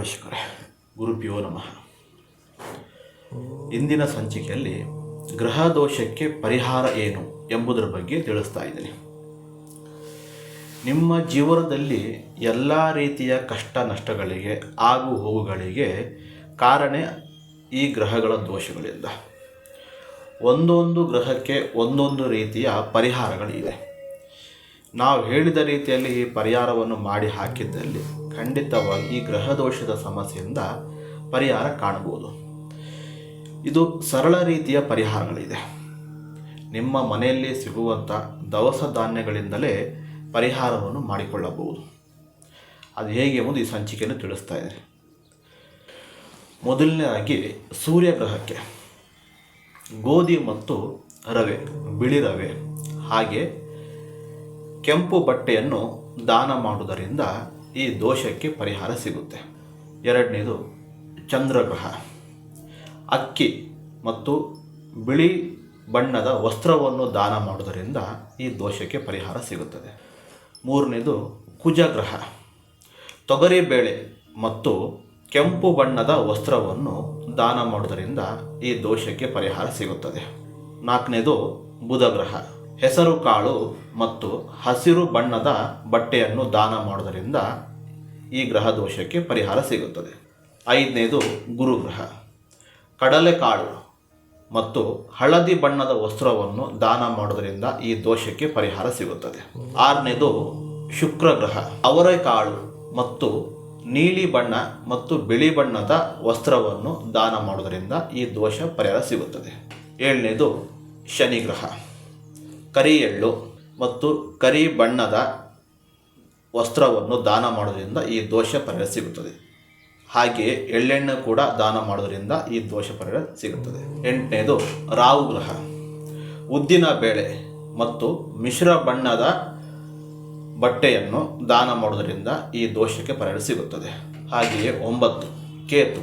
ವೀಕ್ಷಕರೇ ಗುರುಪಿಯೋ ನಮಃ. ಇಂದಿನ ಸಂಚಿಕೆಯಲ್ಲಿ ಗ್ರಹ ದೋಷಕ್ಕೆ ಪರಿಹಾರ ಏನು ಎಂಬುದರ ಬಗ್ಗೆ ತಿಳಿಸ್ತಾ ಇದ್ದೀನಿ. ನಿಮ್ಮ ಜೀವನದಲ್ಲಿ ಎಲ್ಲ ರೀತಿಯ ಕಷ್ಟ ನಷ್ಟಗಳಿಗೆ, ಆಗು ಹೋಗುಗಳಿಗೆ ಕಾರಣ ಈ ಗ್ರಹಗಳ ದೋಷಗಳಿಂದ. ಒಂದೊಂದು ಗ್ರಹಕ್ಕೆ ಒಂದೊಂದು ರೀತಿಯ ಪರಿಹಾರಗಳಿವೆ. ನಾವು ಹೇಳಿದ ರೀತಿಯಲ್ಲಿ ಈ ಪರಿಹಾರವನ್ನು ಮಾಡಿ ಹಾಕಿದ್ದಲ್ಲಿ ಖಂಡಿತವಾಗಿ ಈ ಗ್ರಹ ದೋಷದ ಸಮಸ್ಯೆಯಿಂದ ಪರಿಹಾರ ಕಾಣಬಹುದು. ಇದು ಸರಳ ರೀತಿಯ ಪರಿಹಾರಗಳಿದೆ. ನಿಮ್ಮ ಮನೆಯಲ್ಲಿ ಸಿಗುವಂಥ ದವಸ ಧಾನ್ಯಗಳಿಂದಲೇ ಪರಿಹಾರವನ್ನು ಮಾಡಿಕೊಳ್ಳಬಹುದು. ಅದು ಹೇಗೆ ಎಂಬುದು ಈ ಸಂಚಿಕೆಯನ್ನು ತಿಳಿಸ್ತಾ ಇದೆ. ಮೊದಲನೇದಾಗಿ ಸೂರ್ಯಗ್ರಹಕ್ಕೆ ಗೋಧಿ ಮತ್ತು ರವೆ, ಬಿಳಿ ರವೆ ಹಾಗೆ ಕೆಂಪು ಬಟ್ಟೆಯನ್ನು ದಾನ ಮಾಡುವುದರಿಂದ ಈ ದೋಷಕ್ಕೆ ಪರಿಹಾರ ಸಿಗುತ್ತೆ. ಎರಡನೇದು ಚಂದ್ರಗ್ರಹ. ಅಕ್ಕಿ ಮತ್ತು ಬಿಳಿ ಬಣ್ಣದ ವಸ್ತ್ರವನ್ನು ದಾನ ಮಾಡುವುದರಿಂದ ಈ ದೋಷಕ್ಕೆ ಪರಿಹಾರ ಸಿಗುತ್ತದೆ. ಮೂರನೇದು ಕುಜಗ್ರಹ. ತೊಗರಿಬೇಳೆ ಮತ್ತು ಕೆಂಪು ಬಣ್ಣದ ವಸ್ತ್ರವನ್ನು ದಾನ ಮಾಡುವುದರಿಂದ ಈ ದೋಷಕ್ಕೆ ಪರಿಹಾರ ಸಿಗುತ್ತದೆ. ನಾಲ್ಕನೇದು ಬುಧಗ್ರಹ. ಹೆಸರು ಕಾಳು ಮತ್ತು ಹಸಿರು ಬಣ್ಣದ ಬಟ್ಟೆಯನ್ನು ದಾನ ಮಾಡುವುದರಿಂದ ಈ ಗ್ರಹ ದೋಷಕ್ಕೆ ಪರಿಹಾರ ಸಿಗುತ್ತದೆ. ಐದನೇದು ಗುರುಗ್ರಹ ಕಡಲೆಕಾಳು ಮತ್ತು ಹಳದಿ ಬಣ್ಣದ ವಸ್ತ್ರವನ್ನು ದಾನ ಮಾಡುವುದರಿಂದ ಈ ದೋಷಕ್ಕೆ ಪರಿಹಾರ ಸಿಗುತ್ತದೆ. ಆರನೇದು ಶುಕ್ರಗ್ರಹ ಅವರೆಕಾಳು ಮತ್ತು ನೀಲಿ ಬಣ್ಣ ಮತ್ತು ಬಿಳಿ ಬಣ್ಣದ ವಸ್ತ್ರವನ್ನು ದಾನ ಮಾಡುವುದರಿಂದ ಈ ದೋಷ ಪರಿಹಾರ ಸಿಗುತ್ತದೆ. ಏಳನೇದು ಶನಿಗ್ರಹ ಕರಿ ಎಳ್ಳು ಮತ್ತು ಕರಿ ಬಣ್ಣದ ವಸ್ತ್ರವನ್ನು ದಾನ ಮಾಡೋದರಿಂದ ಈ ದೋಷ ಪರಿಹಾರ ಸಿಗುತ್ತದೆ. ಹಾಗೆಯೇ ಎಳ್ಳೆಣ್ಣೆ ಕೂಡ ದಾನ ಮಾಡೋದರಿಂದ ಈ ದೋಷ ಪರಿಹಾರ ಸಿಗುತ್ತದೆ. ಎಂಟನೇದು ರಾಹು ಗ್ರಹ. ಉದ್ದಿನ ಬೇಳೆ ಮತ್ತು ಮಿಶ್ರ ಬಣ್ಣದ ಬಟ್ಟೆಯನ್ನು ದಾನ ಮಾಡೋದರಿಂದ ಈ ದೋಷಕ್ಕೆ ಪರಿಹಾರ ಸಿಗುತ್ತದೆ. ಹಾಗೆಯೇ ಒಂಬತ್ತು, ಕೇತು.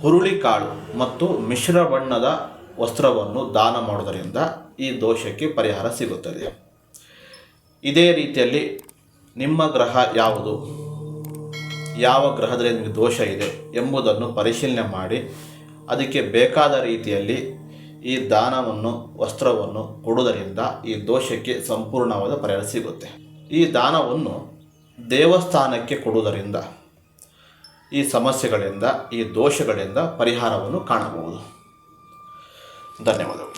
ಹುರುಳಿಕಾಳು ಮತ್ತು ಮಿಶ್ರ ಬಣ್ಣದ ವಸ್ತ್ರವನ್ನು ದಾನ ಮಾಡುವುದರಿಂದ ಈ ದೋಷಕ್ಕೆ ಪರಿಹಾರ ಸಿಗುತ್ತದೆ. ಇದೇ ರೀತಿಯಲ್ಲಿ ನಿಮ್ಮ ಗ್ರಹ ಯಾವುದು? ಯಾವ ಗ್ರಹದಲ್ಲಿ ನಿಮಗೆ ದೋಷ ಇದೆ ಎಂಬುದನ್ನು ಪರಿಶೀಲನೆ ಮಾಡಿ, ಅದಕ್ಕೆ ಬೇಕಾದ ರೀತಿಯಲ್ಲಿ ಈ ದಾನವನ್ನು, ವಸ್ತ್ರವನ್ನು ಕೊಡುವುದರಿಂದ ಈ ದೋಷಕ್ಕೆ ಸಂಪೂರ್ಣವಾದ ಪರಿಹಾರ ಸಿಗುತ್ತೆ. ಈ ದಾನವನ್ನು ದೇವಸ್ಥಾನಕ್ಕೆ ಕೊಡುವುದರಿಂದ, ಈ ಸಮಸ್ಯೆಗಳಿಂದ, ಈ ದೋಷಗಳಿಂದ ಪರಿಹಾರವನ್ನು ಕಾಣಬಹುದು. धन्यवाद।